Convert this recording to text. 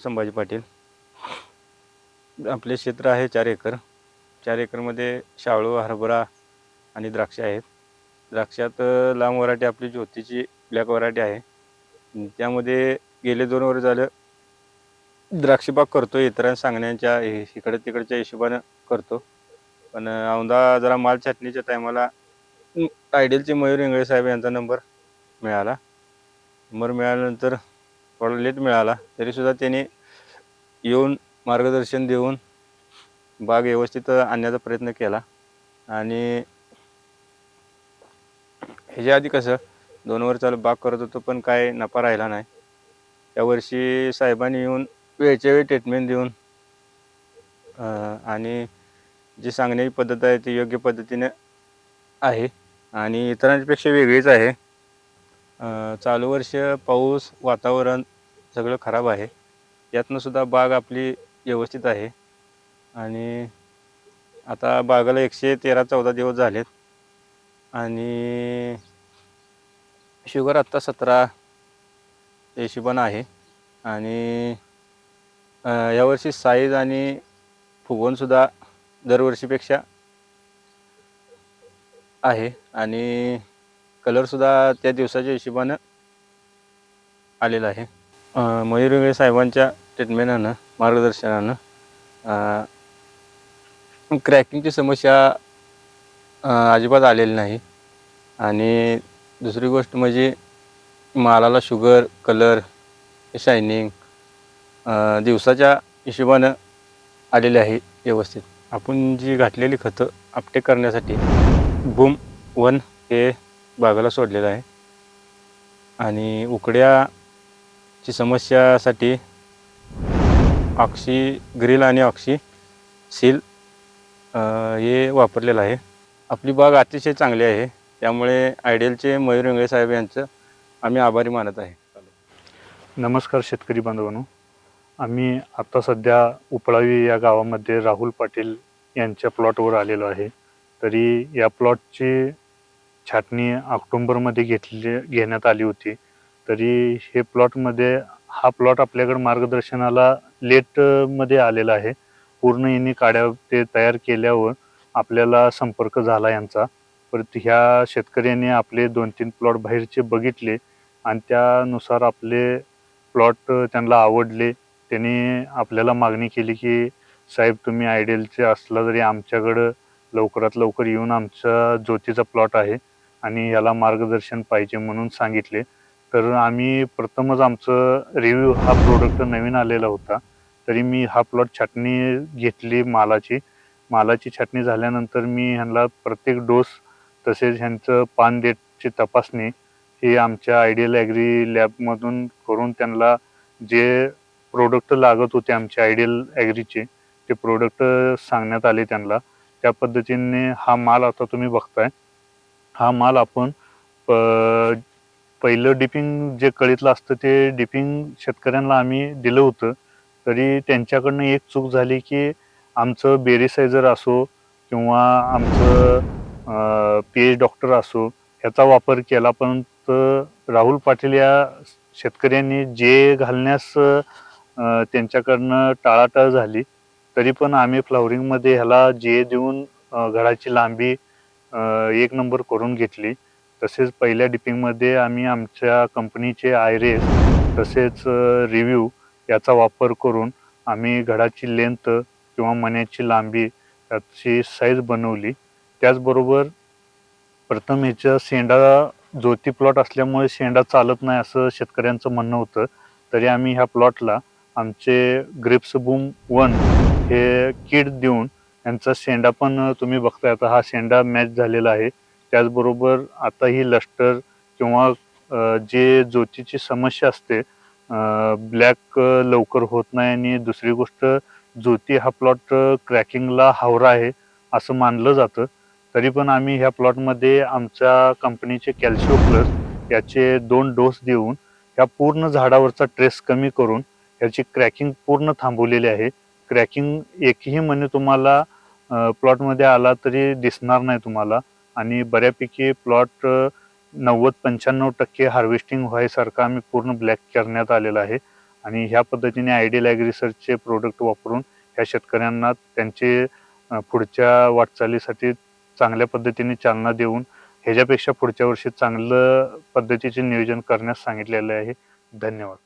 संभाजी पाटील. आपले क्षेत्र आहे चार एकर. चार एकरमध्ये शाळू हरभरा आणि द्राक्ष आहेत. द्राक्षात लांब वराठी आपली ज्योतीची ब्लॅक वराठी आहे. त्यामध्ये गेले दोन वर्ष झालं द्राक्षबाग करतो इतरांना सांगण्याच्या इकडे तिकडच्या हिशोबानं करतो. पण औंदा जरा माल छाटणीच्या टायमाला आयडियलचे मयूर इंगळे साहेब यांचा नंबर मिळाला. नंबर मिळाल्यानंतर थोडा लेट मिळाला तरीसुद्धा त्याने येऊन मार्गदर्शन देऊन बाग व्यवस्थित आणण्याचा प्रयत्न केला. आणि ह्याच्या आधी कसं दोन वर्ष चालू बाग करत होतो पण काय नफा राहिला नाही. त्यावर्षी साहेबांनी येऊन वेळच्या वेळी ट्रीटमेंट देऊन आणि जी सांगण्याची पद्धत आहे ती योग्य पद्धतीने आहे. आणि इतरांपेक्षा वेगळीच आहे. चालू वर्ष पाऊस वातावरण सगळं खराब आहे. यातनंसुद्धा बाग आपली व्यवस्थित आहे. आणि आता बागाला एकशे तेरा चौदा दिवस झालेत. आणि शुगर आत्ता सतरा हिशोबानं आहे. आणि यावर्षी साईज आणि फुगवणसुद्धा दरवर्षीपेक्षा आहे. आणि कलरसुद्धा त्या दिवसाच्या हिशोबानं आलेला आहे. मयूर वेगळे साहेबांच्या ट्रीटमेंटानं मार्गदर्शनानं क्रॅकिंगची समस्या अजिबात आलेली नाही. आणि दुसरी गोष्ट म्हणजे मालाला शुगर कलर शायनिंग दिवसाच्या हिशोबानं आलेले आहे व्यवस्थित. आपण जी घातलेली खतं आपटे करण्यासाठी बूम वन हे बागाला सोडलेलं आहे. आणि उकड्याची समस्यासाठी ऑक्सी ग्रिल आणि ऑक्सी सील हे वापरलेलं आहे. आपली बाग अतिशय चांगली आहे. त्यामुळे आयडियलचे मयूर इंगळे साहेब यांचं आम्ही आभारी मानत आहे. नमस्कार शेतकरी बांधवांनो. आम्ही आता सध्या उपळावी या गावामध्ये राहुल पाटील यांच्या प्लॉटवर आलेलो आहे. तरी या प्लॉटची छाटणी ऑक्टोंबरमध्ये घेतली घेण्यात आली होती. तरी हे प्लॉटमध्ये हा प्लॉट आपल्याकडे मार्गदर्शनाला लेटमध्ये आलेला आहे. पूर्ण यांनी काड्या ते तयार केल्यावर आपल्याला संपर्क झाला यांचा. परत ह्या शेतकऱ्यांनी आपले दोन तीन प्लॉट बाहेरचे बघितले आणि त्यानुसार आपले प्लॉट त्यांना आवडले. त्यांनी आपल्याला मागणी केली की साहेब तुम्ही आयडियलचे असला तरी आमच्याकडं लवकरात लवकर येऊन आमचा ज्योतीचा प्लॉट आहे. आणि याला मार्गदर्शन पाहिजे म्हणून सांगितले. तर आम्ही प्रथमच आमचं रिव्ह्यू हा प्रोडक्ट नवीन आलेला होता. तरी मी हा प्लॉट छाटणी घेतली मालाची. मालाची छाटणी झाल्यानंतर मी ह्यांना प्रत्येक डोस तसेच ह्यांचं पान देटची तपासणी हे आमच्या आयडियल ॲग्री लॅबमधून करून त्यांना जे प्रोडक्ट लागत होते आमच्या आयडियल ॲग्रीचे ते प्रोडक्ट सांगण्यात आले त्यांना. त्या पद्धतीने हा माल आता तुम्ही बघताय. हा माल आपण प- पहिलं डिपिंग जे कळीतलं असतं ते डिपिंग शेतकऱ्यांना आम्ही दिलं होतं. तरी त्यांच्याकडनं एक चूक झाली की आमचं बेरिसायझर असो किंवा आमचं पी एच डॉक्टर असो ह्याचा वापर केला. पण राहुल पाटील या शेतकऱ्यांनी जे घालण्यास त्यांच्याकडनं टाळाटाळ झाली तरी पण आम्ही फ्लॉवरिंगमध्ये ह्याला जे देऊन घडाची लांबी एक नंबर करून घेतली. तसेच पहिल्या डिपिंगमध्ये आम्ही आमच्या कंपनीचे आयरेस तसेच रिव्ह्यू याचा वापर करून आम्ही घडाची लेंथ किंवा मण्याची लांबी याची साईज बनवली. त्याचबरोबर प्रथम ह्याच्या शेंडा ज्योती प्लॉट असल्यामुळे शेंडा चालत नाही असं शेतकऱ्यांचं म्हणणं होतं. तरी आम्ही ह्या प्लॉटला आमचे ग्रिप्स बूम वन हे किट देऊन यांचा शेंडा पण तुम्ही बघताय. आता हा शेंडा मॅच झालेला आहे. त्याचबरोबर आता ही लष्टर किंवा जे ज्योतीची समस्या असते ब्लॅक लवकर होत नाही आणि दुसरी गोष्ट ज्योती हा प्लॉट क्रॅकिंगला हावरा आहे असं मानलं जातं. तरी पण आम्ही ह्या प्लॉटमध्ये आमच्या कंपनीचे कॅल्शिओ प्लस याचे दोन डोस देऊन ह्या पूर्ण झाडावरचा ट्रेस कमी करून ह्याची क्रॅकिंग पूर्ण थांबवलेली आहे. क्रॅकिंग एकही महिने तुम्हाला प्लॉटमध्ये आला तरी दिसणार नाही तुम्हाला. आणि बऱ्यापैकी प्लॉट नव्वद पंच्याण्णव टक्के हार्वेस्टिंग व्हायसारखा आम्ही पूर्ण ब्लॅक करण्यात आलेला आहे. आणि ह्या पद्धतीने आयडियल ॲग्रिसरचे प्रोडक्ट वापरून ह्या शेतकऱ्यांना त्यांचे पुढच्या वाटचालीसाठी चांगल्या पद्धतीने चालना देऊन ह्याच्यापेक्षा पुढच्या वर्षी चांगलं पद्धतीचे नियोजन करण्यास सांगितलेलं आहे. धन्यवाद.